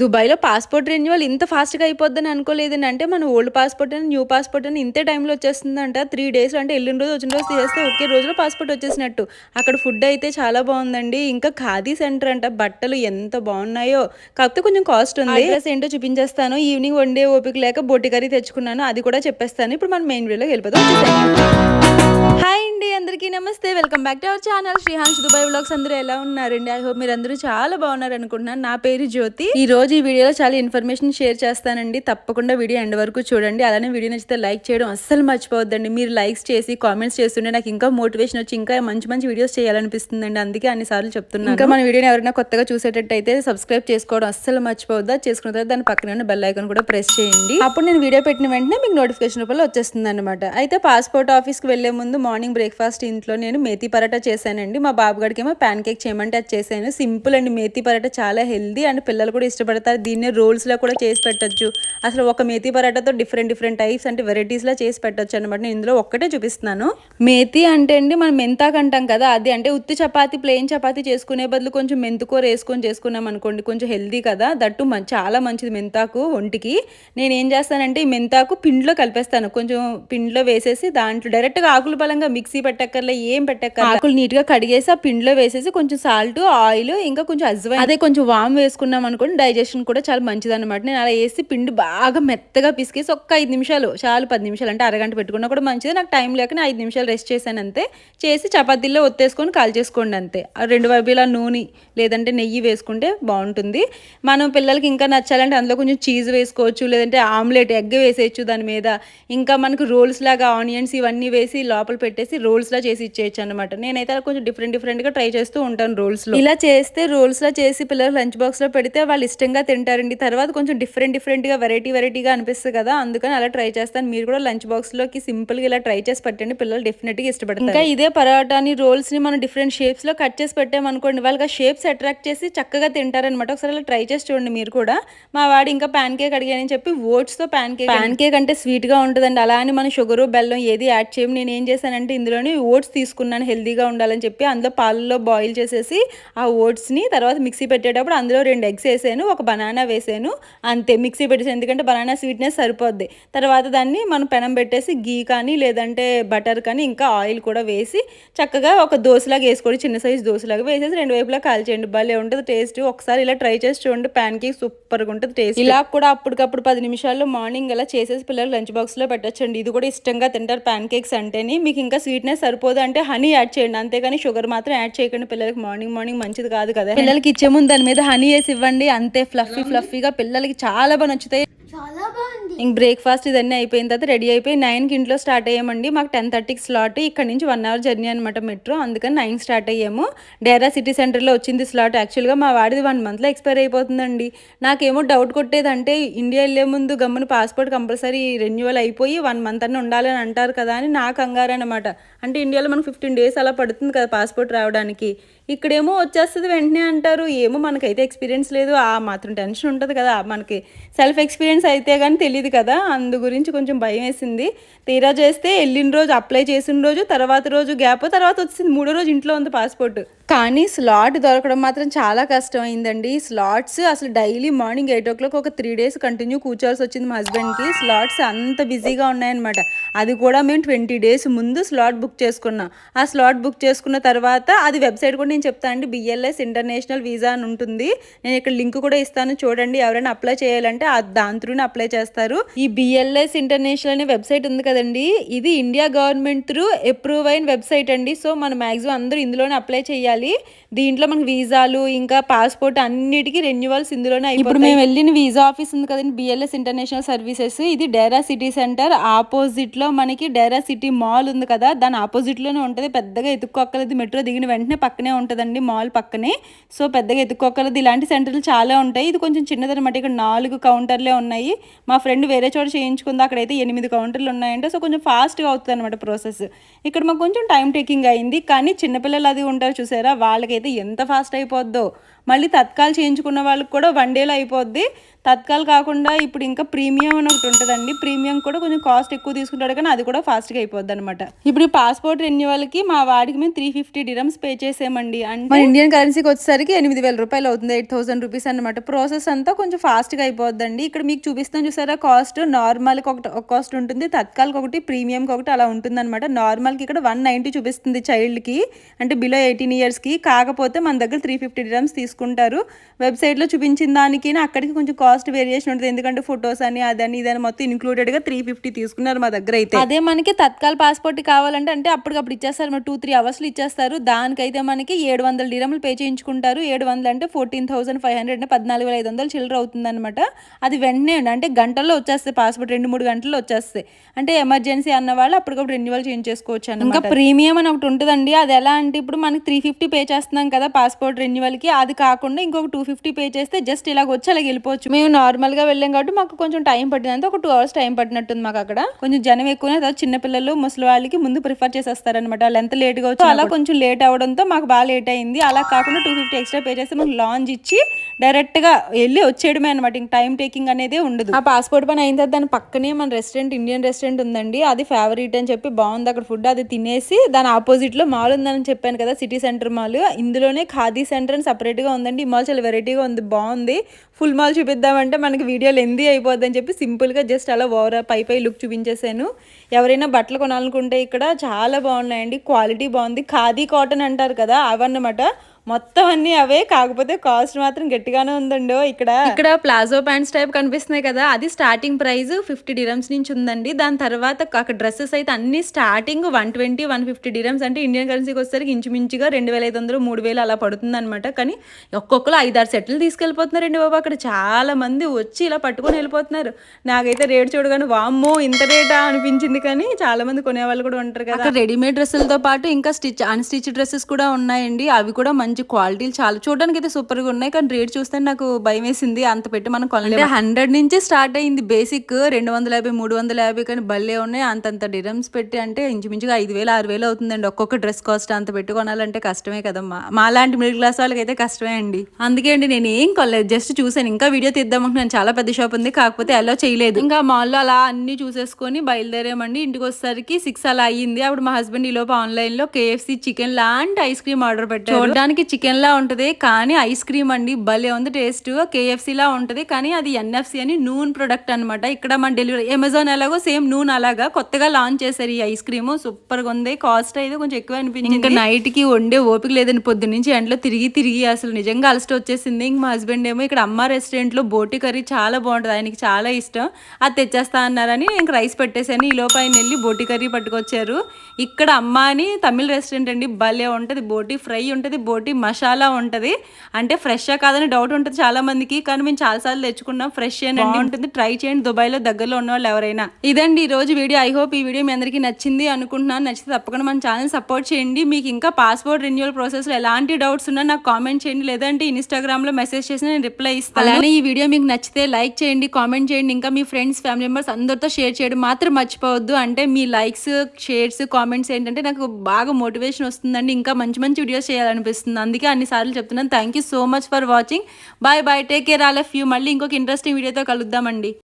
దుబాయ్లో passport renewal ఇంత ఫాస్ట్గా అయిపోద్దని అనుకోలేదని అంటే మన ఓల్డ్ పాస్పోర్ట్ అని న్యూ పాస్పోర్ట్ అని ఇంతే టైంలో వచ్చేస్తుందంట. త్రీ డేస్ అంటే వెళ్ళిన రోజు వచ్చిన రోజు తీసేస్తే ఒకే రోజులో పాస్పోర్ట్ వచ్చేసినట్టు. అక్కడ ఫుడ్ అయితే చాలా బాగుందండి. ఇంకా ఖాదీ సెంటర్ అంట. బట్టలు ఎంత బాగున్నాయో. కాకపోతే కొంచెం కాస్ట్ ఉంది. అడ్రస్ ఏంటో చూపించేస్తాను. ఈవినింగ్ వండే ఓపిక లేక బొట్టి కర్రీ తెచ్చుకున్నాను. అది కూడా చెప్పేస్తాను. ఇప్పుడు మనం మెయిన్ వీడియోలోకి వెళ్ళిపోతాం హాయ్ అండి అందరికీ నమస్తే. Welcome back to our channel Srihans Dubai blogs అందరూ ఎలా ఉన్నారండి? ఐ హోప్ మీరు అందరూ చాలా బాగున్నారు అనుకుంటున్నాను. నా పేరు జ్యోతి. ఈ రోజు ఈ వీడియోలో చాలా ఇన్ఫర్మేషన్ షేర్ చేస్తానండి. తప్పకుండా వీడియో ఎండ్ వరకు చూడండి. అలానే వీడియో నచ్చితే లైక్ చేయడం అస్సలు మర్చిపోవద్దండి. మీరు లైక్స్ చేసి కామెంట్స్ చేస్తుంటే నాకు ఇంకా మోటివేషన్ వచ్చి ఇంకా మంచి మంచి వీడియోస్ చేయాలనిపిస్తుందండి. అందుకే అన్ని సార్లు చెప్తున్నాను. ఇంకా మన వీడియోని ఎవరైనా కొత్తగా చూసేటట్టయితే సబ్స్క్రైబ్ చేసుకోవడం అస్సలు మర్చిపోవద్దా. చేసుకున్న తర్వాత దాని పక్కన ఉన్న బెల్ ఐకాన్ కూడా ప్రెస్ చేయండి. అప్పుడు నేను వీడియో పెట్టిన వెంటనే మీకు నోటిఫికేషన్ రూపంలో వచ్చేస్తుంది అనమాట అయితే పాస్పోర్ట్ ఆఫీస్కి వెళ్ళే ముందు ముందు మార్నింగ్ బ్రేక్ఫాస్ట్ ఇంట్లో నేను మేతి పరాటా చేశానండి. మా బాబుగాడికి ఏమో ప్యాన్ కేక్ చేయమంటే అది చేశాను. సింపుల్ అండి మేతి పరాటా చాలా హెల్దీ అండ్ పిల్లలు కూడా ఇష్టపడతారు. దీన్ని రోల్స్లో కూడా చేసి పెట్టొచ్చు. అసలు ఒక మేతి పరాటాతో డిఫరెంట్ డిఫరెంట్ టైప్స్ అంటే వెరైటీస్లో చేసి పెట్టచ్చు అనమాట నేను ఇందులో ఒక్కటే చూపిస్తున్నాను. మేతి అంటే అండి మనం మెంతాకు అంటాం కదా అది అంటే ఉత్తి చపాతి ప్లెయిన్ చపాతి చేసుకునే బదులు కొంచెం మెంతుకూర వేసుకొని చేసుకున్నాం అనుకోండి కొంచెం హెల్దీ కదా. దట్టు చాలా మంచిది మెంతాకు ఒంటికి. నేను ఏం చేస్తానంటే ఈ మెంతాకు పిండిలో కలిపేస్తాను. కొంచెం పిండిలో వేసేసి దాంట్లో డైరెక్ట్గా ఆకులు బలంగా మిక్సీ పెట్టక్కర్లే ఏం పెట్టక్కర్లే. ఆకులు నీట్గా కడిగేసి ఆ పిండిలో వేసేసి కొంచెం సాల్ట్ ఆయిల్ ఇంకా కొంచెం అజ్వైన్ అదే కొంచెం వామ్ వేసుకున్నాం అనుకోండి డైజెషన్ కూడా చాలా మంచిది అనమాట నేను అలా వేసి పిండి బాగా మెత్తగా పిసికేసి ఒక్క ఐదు నిమిషాలు చాలు పది నిమిషాలు అంటే అరగంట పెట్టుకున్నా కూడా మంచిది. నాకు టైం లేక నేను ఐదు నిమిషాలు రెస్ట్ చేశాను అంతే. చేసి చపాతీల్లో ఒత్తేసుకొని కాల్ చేసుకోండి అంతే. ఆ రెండు వైపులా నూనె లేదంటే నెయ్యి వేసుకుంటే బాగుంటుంది. మనం పిల్లలకి ఇంకా నచ్చాలంటే అందులో కొంచెం చీజ్ వేసుకోవచ్చు లేదంటే ఆమ్లెట్ ఎగ్ వేసేయచ్చు దాని మీద. ఇంకా మనకు రోల్స్ లాగా ఆనియన్స్ ఇవన్నీ వేసి లోపల పెట్టేసి రోల్స్ లా చేసి ఇచ్చేయచ్చు అనమాట నేనైతే అలా కొంచెం డిఫరెంట్ డిఫరెంట్గా ట్రై చేస్తూ ఉంటాను రోల్స్లో. ఇలా చేస్తే రోల్స్ లా చేసి పిల్లలు లంచ్ బాక్స్లో పెడితే వాళ్ళు ఇష్టంగా తింటారండి. తర్వాత కొంచెం డిఫరెంట్ డిఫరెంట్గా వెరైటీ వెరైటీగా అనిపిస్తుంది కదా అందుకని అలా ట్రై చేస్తాను. మీరు కూడా లంచ్ బాక్స్లోకి సింపుల్గా ఇలా ట్రై చేసి పెట్టండి. పిల్లలు డెఫినెట్గా ఇష్టపడతారు. ఇంకా ఇదే పరోటాని రోల్స్ని మనం డిఫరెంట్ షేప్స్లో కట్ చేసి పెట్టామనుకోండి వాళ్ళకి ఆ షేప్స్ అట్రాక్ట్ చేసి చక్కగా తింటారనమాట ఒకసారి అలా ట్రై చేసి చూడండి మీరు కూడా. మా వాడు ఇంకా ప్యాన్ కేక్ అడిగానని చెప్పి ఓట్స్తో ప్యాన్ కేక్ ప్యాన్ కేక్ అంటే స్వీట్గా ఉంటుందండి. అలా అని మనం షుగర్ బెల్లం ఏది యాడ్ చేయము. నేను ఏం చేశానంటే ఇందులోని ఓట్స్ తీసుకున్నాను హెల్దీగా ఉండాలని చెప్పి అందులో పాలలో బాయిల్ చేసేసి ఆ ఓట్స్ని తర్వాత మిక్సీ పెట్టేటప్పుడు అందులో రెండు ఎగ్స్ వేసాను ఒక బనానా వేసాను అంతే మిక్సీ పెట్టేసి ఎందుకంటే బనానా స్వీట్నెస్ సరిపోద్ది. తర్వాత దాన్ని మనం పెనం పెట్టేసి గీ కానీ లేదంటే బటర్ కానీ ఇంకా ఆయిల్ కూడా వేసి చక్కగా ఒక దోశలాగా వేసుకోండి చిన్న సైజు దోశలాగా వేసేసి రెండు వైపులా కాల్చేయండి. భలే ఉంటుంది టేస్ట్. ఒకసారి ఇలా ట్రై చేసి చూడండి ప్యాన్ కేక్ సూపర్గా ఉంటుంది టేస్ట్. ఇలా కూడా అప్పటికప్పుడు పది నిమిషాల్లో మార్నింగ్ ఇలా చేసేసి పిల్లలు లంచ్ బాక్స్లో పెట్టచ్చండి. ఇది కూడా ఇష్టంగా తింటారు ప్యాన్ కేక్స్ అంటేని. మీకు ఇంకా స్వీట్నెస్ సరిపోదు అంటే హనీ యాడ్ చేయండి. అంతేగాని షుగర్ మాత్రం యాడ్ చేయకండి పిల్లలకి. మార్నింగ్ మార్నింగ్ మంచిది కాదు కదా. పిల్లలకి ఇచ్చే ముందు దాని మీద హనీ వేసి ఇవ్వండి. అంతే ఫ్లఫీ ఫ్లఫీగా పిల్లలకి చాలా బాగా నచ్చుతాయి. చాలా బాగుంది ఇంక బ్రేక్ఫాస్ట్ ఇదన్నీ అయిపోయిన తర్వాత రెడీ అయిపోయి నైన్కి ఇంట్లో స్టార్ట్ అయ్యామండి. మాకు టెన్ థర్టీకి స్లాట్ ఇక్కడ నుంచి వన్ అవర్ జర్నీ అనమాట మెట్రో. అందుకని నైన్ స్టార్ట్ అయ్యాము. డేరా సిటీ సెంటర్లో వచ్చింది స్లాట్. యాక్చువల్గా మా వాడిది వన్ మంత్లో ఎక్స్పైర్ అయిపోతుందండి. నాకేమో డౌట్ కొట్టేదంటే ఇండియా వెళ్ళే ముందు గమ్మున పాస్పోర్ట్ కంపల్సరీ రెన్యువల్ అయిపోయి వన్ మంత్ అని ఉండాలని అంటారు కదా అని నా కంగారు అనమాట అంటే ఇండియాలో మనకు ఫిఫ్టీన్ డేస్ అలా పడుతుంది కదా పాస్పోర్ట్ రావడానికి. ఇక్కడేమో వచ్చేస్తుంది వెంటనే అంటారు. ఏమో మనకైతే ఎక్స్పీరియన్స్ లేదు. ఆ మాత్రం టెన్షన్ ఉంటుంది కదా. మనకి సెల్ఫ్ ఎక్స్పీరియన్స్ అయితే కానీ తెలియదు కదా. అందు గురించి కొంచెం భయం వేసింది. తీరా చేస్తే వెళ్ళిన రోజు అప్లై చేసిన రోజు తర్వాత రోజు గ్యాప్ తర్వాత వచ్చింది. మూడో రోజు ఇంట్లో ఉంది పాస్పోర్ట్ కానీ స్లాట్ దొరకడం మాత్రం చాలా కష్టం అయిందండి స్లాట్స్ అసలు daily morning eight o'clock ఒక త్రీ డేస్ కంటిన్యూ కూర్చోవాల్సి వచ్చింది మా హస్బెండ్కి. స్లాట్స్ అంత బిజీగా ఉన్నాయన్నమాట. అది కూడా మేము ట్వంటీ డేస్ ముందు స్లాట్ బుక్ చేసుకున్నాం. ఆ స్లాట్ బుక్ చేసుకున్న తర్వాత అది వెబ్సైట్ కూడా నేను చెప్తాను అండి. బిఎల్ఎస్ ఇంటర్నేషనల్ వీసా అని ఉంటుంది. నేను ఇక్కడ లింక్ కూడా ఇస్తాను చూడండి. ఎవరైనా అప్లై చేయాలంటే ఆ దాని త్రూనే అప్లై చేస్తారు. ఈ బిఎల్ఎస్ ఇంటర్నేషనల్ అనే వెబ్సైట్ ఉంది కదండి. ఇది ఇండియా గవర్నమెంట్ త్రూ అప్రూవ్ అయిన వెబ్సైట్ అండి. సో మన మ్యాక్సిమం అందరూ ఇందులోనే అప్లై చేయాలి. ಗಾಳಿ దీంట్లో మనకి వీసాలు ఇంకా పాస్పోర్ట్ అన్నిటికీ రెన్యువల్స్ ఇందులోనే. ఇప్పుడు మేము వెళ్ళిన వీసా ఆఫీస్ ఉంది కదండి బిఎల్ఎస్ ఇంటర్నేషనల్ సర్వీసెస్ ఇది డేరా సిటీ సెంటర్. ఆపోజిట్లో మనకి డేరా సిటీ మాల్ ఉంది కదా దాని ఆపోజిట్లోనే ఉంటది. పెద్దగా ఎత్తుక్కోక్కలేదు మెట్రో దిగిన వెంటనే పక్కనే ఉంటదండి మాల్ పక్కనే. సో పెద్దగా ఎత్తుక్కోక్కలేదు. ఇలాంటి సెంటర్లు చాలా ఉంటాయి. ఇది కొంచెం చిన్నదనమాట ఇక్కడ నాలుగు కౌంటర్లే ఉన్నాయి. మా ఫ్రెండ్ వేరే చోట చేయించుకుంది అక్కడైతే ఎనిమిది కౌంటర్లు ఉన్నాయంటే. సో కొంచెం ఫాస్ట్గా అవుతుంది అనమాట ప్రాసెస్ ఇక్కడ మాకు కొంచెం టైం టేకింగ్ అయింది. కానీ చిన్నపిల్లలు అది ఉంటారు చూసారా? వాళ్ళకైతే ఎంత ఫాస్ట్ అయిపోద్దో మళ్ళీ తత్కాల్ చేయించుకున్న వాళ్ళకి కూడా వన్ డేలో అయిపోద్ది. తత్కాల్ కాకుండా ఇప్పుడు ఇంకా ప్రీమియం అని ఒకటి ఉంటుందండి. ప్రీమియం కూడా కొంచెం కాస్ట్ ఎక్కువ తీసుకుంటాడు కానీ అది కూడా ఫాస్ట్గా అయిపోద్ది అనమాట ఇప్పుడు ఈ పాస్పోర్ట్ రెన్యువల్కి మా వాడికి మేము త్రీ ఫిఫ్టీ డిరమ్స్ పే చేసామండి. అంటే మన ఇండియన్ కరెన్సీకి వచ్చేసరికి ఎనిమిది వేల రూపాయలు అవుతుంది ఎయిట్ థౌసండ్ రూపీస్ అనమాట ప్రాసెస్ అంతా కొంచెం ఫాస్ట్గా అయిపోద్దండి. ఇక్కడ మీకు చూపిస్తాను చూసారా కాస్ట్ నార్మల్కి ఒకటి ఒక కాస్ట్ ఉంటుంది తత్కాల్కి ఒకటి ప్రీమియంకి ఒకటి అలా ఉంటుంది అనమాట నార్మల్కి ఇక్కడ వన్ నైంటీ చూపిస్తుంది చైల్డ్కి అంటే బిలో ఎయిటీన్ ఇయర్స్కి కాకపోతే మన దగ్గర త్రీ ఫిఫ్టీ డిరమ్స్ తీసుకుంటారు. వెబ్సైట్లో చూపించిన దానికి అక్కడికి కొంచెం కాస్ట్ వేరియేషన్ ఉంటుంది. ఎందుకంటే ఫొటోస్ అని అదని ఇదని మొత్తం ఇంక్లూడెడ్గా త్రీ ఫిఫ్టీ తీసుకున్నారు మా దగ్గర అయితే. అదే మనకి తత్కాల్ పాస్పోర్ట్ కావాలంటే అంటే అప్పటికప్పుడు ఇచ్చేస్తారు. మరి టూ త్రీ అవర్స్లో ఇచ్చేస్తారు. దానికైతే మనకి ఏడు వందల డిరమ్లు పే చేయించుకుంటారు. ఏడు వందలు అంటే ఫోర్టీన్ థౌసండ్ ఫైవ్ హండ్రెడ్ అంటే పద్నాలుగు వేల ఐదు వందలు చిల్లర అవుతుంది అనమాట అది వెంటనే అంటే గంటల్లో వచ్చేస్తాయి పాస్పోర్ట్ రెండు మూడు గంటల్లో వచ్చేస్తాయి. అంటే ఎమర్జెన్సీ అన్న వాళ్ళు అప్పటికప్పుడు రెన్యువల్ చేంజ్ చేసుకోవచ్చు అన్నమాట. ఇంకా ప్రీమియం అని ఒకటి ఉంటుందండి. అది ఎలా అంటే ఇప్పుడు మనకి త్రీ ఫిఫ్టీ పే చేస్తున్నాం కదా పాస్పోర్ట్ రెన్యువల్కి. అది కాకుండా ఇంకొక టూ ఫిఫ్టీ పే చేస్తే జస్ట్ ఇలాగ వచ్చి అలాగ వెళ్ళిపోవచ్చు. మేము నార్మల్గా వెళ్ళాం కాబట్టి మాకు కొంచెం టైం పట్టినంత ఒక టూ అవర్స్ టైం పట్టినట్టుంది మాకు అక్కడ. కొంచెం జనం ఎక్కువనే చిన్నపిల్లలు ముసలి వాళ్ళకి ముందు ప్రిఫర్ చేసేస్తారనమాట వాళ్ళు ఎంత లేట్గా వచ్చి అలా కొంచెం లేట్ అవడంతో మాకు బాగా లేట్ అయింది. అలా కాకుండా టూ ఫిఫ్టీ ఎక్స్ట్రా పే చేస్తే మాకు లాంచ్ ఇచ్చి డైరెక్ట్గా వెళ్ళి వచ్చేయడమే అనమాట ఇంక టైం టేకింగ్ అనేది ఉండదు. ఆ పాస్పోర్ట్ పని అయిన తర్వాత దాని పక్కనే మన రెస్టారెంట్ ఇండియన్ రెస్టారెంట్ ఉందండి. అది ఫేవరెట్ అని చెప్పి బాగుంది. అక్కడ ఫుడ్ అది తినేసి దాని ఆపోజిట్లో మాల్ ఉందని చెప్పాను కదా సిటీ సెంటర్ మాల్ ఇందులోనే ఖాదీ సెంటర్ అని సపరేట్గా ఉందండి. ఈ మాల్ చాలా వెరైటీగా ఉంది బాగుంది. ఫుల్ మాల్ చూపిద్దామంటే మనకి వీడియోలు ఎంది అయిపోద్ది అని చెప్పి సింపుల్గా జస్ట్ అలా ఓవర్ పై పై లుక్ చూపించేశాను. ఎవరైనా బట్టలు కొనాలనుకుంటే ఇక్కడ చాలా బాగున్నాయండి క్వాలిటీ బాగుంది. ఖాదీ కాటన్ అంటారు కదా అవన్నమాట. మొత్తం అన్ని అవే కాకపోతే కాస్ట్ మాత్రం గట్టిగానే ఉందండి ఇక్కడ. ఇక్కడ ప్లాజో ప్యాంట్స్ టైప్ కనిపిస్తున్నాయి కదా అది స్టార్టింగ్ ప్రైస్ ఫిఫ్టీ డిరమ్స్ నుంచి ఉందండి. దాని తర్వాత అక్కడ డ్రెస్సెస్ అయితే అన్ని starting one twenty one fifty dirhams అంటే ఇండియన్ కరెన్సీకి వచ్చేసరికి ఇంచుమించుగా రెండు వేల ఐదు వందలు మూడు వేలు అలా పడుతుంది అనమాట కానీ ఒక్కొక్కరు ఐదారు సెట్లు తీసుకెళ్ళిపోతున్నారండి బాబు. అక్కడ చాలా మంది వచ్చి ఇలా పట్టుకొని వెళ్ళిపోతున్నారు. నాకైతే రేట్ చూడగానే వామ్మో ఇంత రేటా అనిపించింది కానీ చాలా మంది కొనేవాళ్ళు కూడా ఉంటారు కదా. రెడీమేడ్ డ్రెస్సులతో పాటు ఇంకా స్టిచ్ అన్స్టిచ్ డ్రెస్సెస్ కూడా ఉన్నాయండి. అవి కూడా మంచి క్వాలిటీలు చాలా చూడడానికి అయితే సూపర్గా ఉన్నాయి. కానీ రేట్ చూస్తే నాకు భయం వేసింది. అంత పెట్టి మనం కొనలేదు హండ్రెడ్ నుంచి స్టార్ట్ అయింది బేసిక్ రెండు వందల యాభై మూడు వందల యాభై కానీ భలే ఉన్నాయి. అంతంత డిరమ్స్ పెట్టి అంటే ఇంచుమించుగా ఐదు వేలు ఆరు వేలు అవుతుందండి. ఒక్కొక్క డ్రెస్ కాస్ట్ అంత పెట్టి కొనాలంటే కష్టమే కదమ్మా. మా లాంటి మిడిల్ క్లాస్ వాళ్ళకి అయితే కష్టమే అండి. అందుకే అండి నేను ఏం కొనలేదు. జస్ట్ చూసాను ఇంకా వీడియో తీద్దామనుకున్నాను చాలా పెద్ద షాప్ ఉంది. కాకపోతే అలా చేయలేదు. ఇంకా మాల్లో అలా అన్ని చూసేసుకొని బయలుదేరామండి. ఇంటికి వచ్చేసరికి సిక్స్ అలా అయ్యింది. అప్పుడు మా హస్బెండ్ ఈ లోపు ఆన్లైన్లో కేఎఫ్సి చికెన్ లాంటి ఐస్ క్రీమ్ ఆర్డర్ పెట్టారు. చూడడానికి చికెన్ లా ఉంటది కానీ ఐస్ క్రీమ్ అండి భలే ఉంది టేస్ట్. కేఎఫ్సి లా ఉంటది కానీ అది ఎన్ఎఫ్సి అని నూన్ ప్రొడక్ట్ అనమాట ఇక్కడ మన డెలివరీ అమెజాన్ ఎలాగో సేమ్ నూన్ అలాగా కొత్తగా లాంచ్ చేశారు ఈ ఐస్ క్రీమ్. సూపర్గా ఉంది కాస్ట్ అయితే కొంచెం ఎక్కువ అనిపించింది. ఇంకా నైట్కి వండే ఓపిక లేదని పొద్దు నుంచి ఎండలో తిరిగి తిరిగి అసలు నిజంగా అలస్ట్ వచ్చేసింది. ఇంక మా హస్బెండ్ ఏమో ఇక్కడ అమ్మ రెస్టారెంట్లో బోటి కర్రీ చాలా బాగుంటుంది ఆయనకి చాలా ఇష్టం. అది తెచ్చేస్తా అన్నారని నేను రైస్ పెట్టేశాను. ఈ లోపు ఆయన వెళ్ళి బోటి కర్రీ పట్టుకొచ్చారు. ఇక్కడ అమ్మ అని తమిళ రెస్టారెంట్ అండి భలే ఉంటుంది. బోటి ఫ్రై ఉంటుంది బోటి మసాలా ఉంటుంది. అంటే ఫ్రెష్గా కాదని డౌట్ ఉంటుంది చాలా మందికి కానీ మేము చాలాసార్లు తెచ్చుకున్నాం. ఫ్రెష్ ఏనండి ఉంటుంది ట్రై చేయండి. దుబాయ్లో దగ్గరలో ఉన్న వాళ్ళు ఎవరైనా. ఇదండి ఈ రోజు వీడియో. ఐ హోప్ ఈ వీడియో మీ అందరికీ నచ్చింది అనుకుంటున్నాను. నచ్చితే తప్పకుండా మన ఛానల్ సపోర్ట్ చేయండి. మీకు ఇంకా పాస్పోర్ట్ రెన్యువల్ ప్రాసెస్లో ఎలాంటి డౌట్స్ ఉన్నా నాకు కామెంట్ చేయండి. లేదంటే ఇన్స్టాగ్రామ్లో మెసేజ్ చేసి నేను రిప్లై ఇస్తాను. అలానే ఈ వీడియో మీకు నచ్చితే లైక్ చేయండి కామెంట్ చేయండి. ఇంకా మీ ఫ్రెండ్స్ ఫ్యామిలీ మెంబర్స్ అందరితో షేర్ చేయడం మాత్రం మర్చిపోవద్దు. అంటే మీ లైక్స్ షేర్స్ కామెంట్స్ ఏంటంటే నాకు బాగా మోటివేషన్ వస్తుందండి. ఇంకా మంచి మంచి వీడియోస్ చేయాలనిపిస్తుంది అందుకే అన్నిసార్లు చెప్తున్నాను. Thank you so much for watching bye bye take care all of you మళ్ళీ ఇంకొక ఇంట్రెస్టింగ్ వీడియోతో కలుద్దామండి.